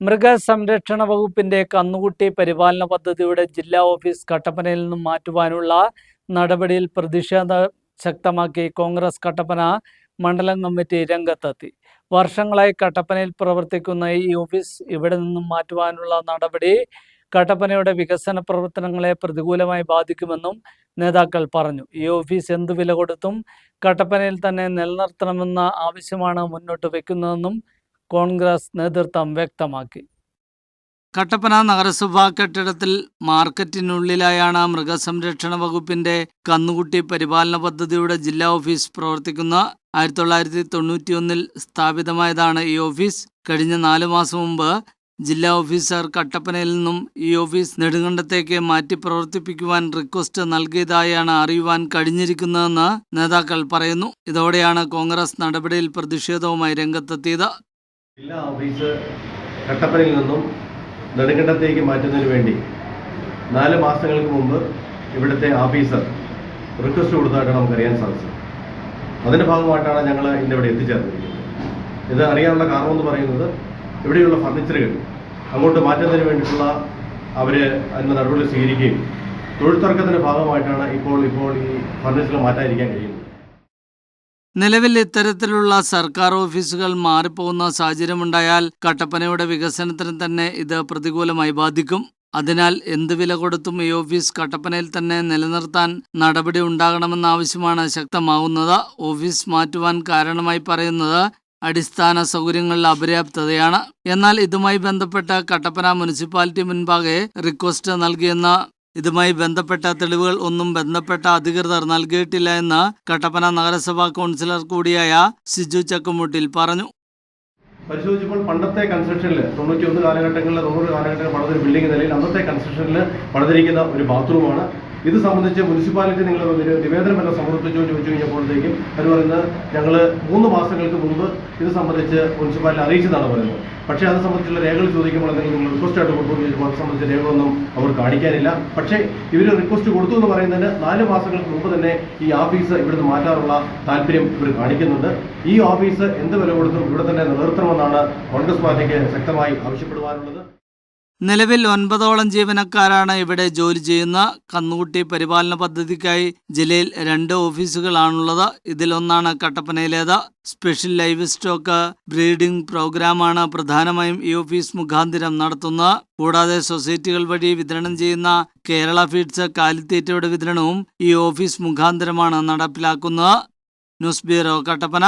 മൃഗസംരക്ഷണ വകുപ്പിന്റെ കന്നുകുട്ടി പരിപാലന പദ്ധതിയുടെ ജില്ലാ ഓഫീസ് കട്ടപ്പനയിൽ നിന്നും മാറ്റുവാനുള്ള നടപടിയിൽ പ്രതിഷേധം ശക്തമാക്കി കോൺഗ്രസ് കട്ടപ്പന മണ്ഡലം കമ്മിറ്റി രംഗത്തെത്തി. വർഷങ്ങളായി കട്ടപ്പനയിൽ പ്രവർത്തിക്കുന്ന ഈ ഓഫീസ് ഇവിടെ നിന്നും മാറ്റുവാനുള്ള നടപടി കട്ടപ്പനയുടെ വികസന പ്രവർത്തനങ്ങളെ പ്രതികൂലമായി ബാധിക്കുമെന്നും നേതാക്കൾ പറഞ്ഞു. ഈ ഓഫീസ് എന്തു വില കൊടുത്തും കട്ടപ്പനയിൽ തന്നെ നിലനിർത്തണമെന്ന ആവശ്യമാണ് മുന്നോട്ട് വെക്കുന്നതെന്നും കോൺഗ്രസ് നേതൃത്വം വ്യക്തമാക്കി. കട്ടപ്പന നഗരസഭാ കെട്ടിടത്തിൽ മാർക്കറ്റിനുള്ളിലായാണ് മൃഗസംരക്ഷണ വകുപ്പിന്റെ കന്നുകുട്ടി പരിപാലന പദ്ധതിയുടെ ജില്ലാ ഓഫീസ് പ്രവർത്തിക്കുന്ന ആയിരത്തി തൊള്ളായിരത്തി തൊണ്ണൂറ്റിയൊന്നിൽ സ്ഥാപിതമായതാണ് ഈ ഓഫീസ്. കഴിഞ്ഞ നാലു മാസം മുമ്പ് ജില്ലാ ഓഫീസർ കട്ടപ്പനയിൽ നിന്നും ഈ ഓഫീസ് നെടുങ്കണ്ടത്തേക്ക് മാറ്റി പ്രവർത്തിപ്പിക്കുവാൻ റിക്വസ്റ്റ് നൽകിയതായാണ് അറിയുവാൻ കഴിഞ്ഞിരിക്കുന്നതെന്ന് നേതാക്കൾ പറയുന്നു. ഇതോടെയാണ് കോൺഗ്രസ് നടപടിയിൽ പ്രതിഷേധവുമായി രംഗത്തെത്തിയത്. ജില്ലാ ഓഫീസ് കട്ടപ്പനയിൽ നിന്നും നെടുങ്കണ്ടത്തേക്ക് മാറ്റുന്നതിന് വേണ്ടി നാല് മാസങ്ങൾക്ക് മുമ്പ് ഇവിടുത്തെ ഓഫീസർ റിക്വസ്റ്റ് കൊടുത്തതായിട്ടാണ് നമുക്കറിയാൻ സാധിച്ചത്. അതിന്റെ ഭാഗമായിട്ടാണ് ഞങ്ങൾ ഇന്ന് ഇവിടെ എത്തിച്ചേർന്നിരിക്കുന്നത്. ഇത് അറിയാനുള്ള കാരണം എന്ന് പറയുന്നത് ഇവിടെയുള്ള ഫർണിച്ചറുകൾ അങ്ങോട്ട് മാറ്റുന്നതിന് വേണ്ടിയിട്ടുള്ള അവർ അതിന്റെ നടപടി സ്വീകരിക്കുകയും തൊഴിൽ തർക്കത്തിന്റെ ഭാഗമായിട്ടാണ് ഇപ്പോൾ ഇപ്പോൾ ഈ ഫർണിച്ചർ മാറ്റാതിരിക്കാൻ കഴിയുന്നത്. നിലവിൽ ഇത്തരത്തിലുള്ള സർക്കാർ ഓഫീസുകൾ മാറിപ്പോകുന്ന സാഹചര്യമുണ്ടായാൽ കട്ടപ്പനയുടെ വികസനത്തിന് തന്നെ ഇത് പ്രതികൂലമായി ബാധിക്കും. അതിനാൽ എന്ത് വില കൊടുത്തും ഈ ഓഫീസ് കട്ടപ്പനയിൽ തന്നെ നിലനിർത്താൻ നടപടി ഉണ്ടാകണമെന്ന ആവശ്യമാണ് ശക്തമാകുന്നത്. ഓഫീസ് മാറ്റുവാൻ കാരണമായി പറയുന്നത് അടിസ്ഥാന സൗകര്യങ്ങളുടെ അപര്യാപ്തതയാണ്. എന്നാൽ ഇതുമായി ബന്ധപ്പെട്ട കട്ടപ്പന മുനിസിപ്പാലിറ്റി മുൻപാകെ റിക്വസ്റ്റ് നൽകിയെന്ന ഇതുമായി ബന്ധപ്പെട്ട തെളിവുകൾ ഒന്നും ബന്ധപ്പെട്ട അധികൃതർ നൽകിയിട്ടില്ല എന്ന് കട്ടപ്പന നഗരസഭാ കൗൺസിലർ കൂടിയായ സിജു ചക്കുമുട്ടിൽ പറഞ്ഞു. പരിശോധിച്ചപ്പോൾ പണ്ടത്തെ കൺസ്ട്രക്ഷനിൽ തൊണ്ണൂറ്റി ഒന്ന് കാലഘട്ടങ്ങളിൽ തൊണ്ണൂറ് കാലഘട്ടങ്ങളിൽ പണിതൊരു ബിൽഡിംഗ് നിലയിൽ അന്നത്തെ കൺസ്ട്രക്ഷനിൽ പണിതിരിക്കുന്ന ഒരു ബാത്റൂമാണ് ഇത് സംബന്ധിച്ച് മുനിസിപ്പാലിറ്റി നിങ്ങൾ ഒരു നിവേദനം എല്ലാം സമർപ്പിച്ചു ചോദിച്ചു കഴിഞ്ഞപ്പോഴത്തേക്കും അവർ പറയുന്നത് ഞങ്ങൾ മൂന്ന് മാസങ്ങൾക്ക് മുമ്പ് ഇത് സംബന്ധിച്ച് മുനിസിപ്പാലിറ്റി അറിയിച്ചതാണ് പറയുന്നത്. പക്ഷേ അത് സംബന്ധിച്ചുള്ള രേഖകൾ ചോദിക്കുമ്പോൾ എന്തെങ്കിലും നിങ്ങൾ റിക്വസ്റ്റ് ആയിട്ട് കൊടുത്തു ചോദിച്ചപ്പോൾ അത് സംബന്ധിച്ച രേഖകളൊന്നും അവർ കാണിക്കാനില്ല. പക്ഷേ ഇവർ റിക്വസ്റ്റ് കൊടുത്തു എന്ന് പറയുന്നതിന് നാല് മാസങ്ങൾക്ക് മുമ്പ് തന്നെ ഈ ഓഫീസ് ഇവിടുന്ന് മാറ്റാനുള്ള താല്പര്യം ഇവർ കാണിക്കുന്നുണ്ട്. ഈ ഓഫീസ് എന്ത് വില കൊടുത്തും ഇവിടെ തന്നെ നിലനിർത്തണമെന്നാണ് കോൺഗ്രസ് പാർട്ടിക്ക് ശക്തമായി ആവശ്യപ്പെടുവാനുള്ളത്. നിലവിൽ ഒൻപതോളം ജീവനക്കാരാണ് ഇവിടെ ജോലി ചെയ്യുന്ന. കന്നുകുട്ടി പരിപാലന പദ്ധതിക്കായി ജില്ലയിൽ രണ്ട് ഓഫീസുകളാണുള്ളത്. ഇതിലൊന്നാണ് കട്ടപ്പനയിലേത്. സ്പെഷ്യൽ ലൈവ് സ്റ്റോക്ക് ബ്രീഡിംഗ് പ്രോഗ്രാമാണ് പ്രധാനമായും ഈ ഓഫീസ് മുഖാന്തിരം നടത്തുന്നത്. കൂടാതെ സൊസൈറ്റികൾ വഴി വിതരണം ചെയ്യുന്ന കേരള ഫീഡ്സ് കാലിത്തീറ്റയുടെ വിതരണവും ഈ ഓഫീസ് മുഖാന്തരമാണ് നടപ്പിലാക്കുന്നത്. News bureau Kattappana.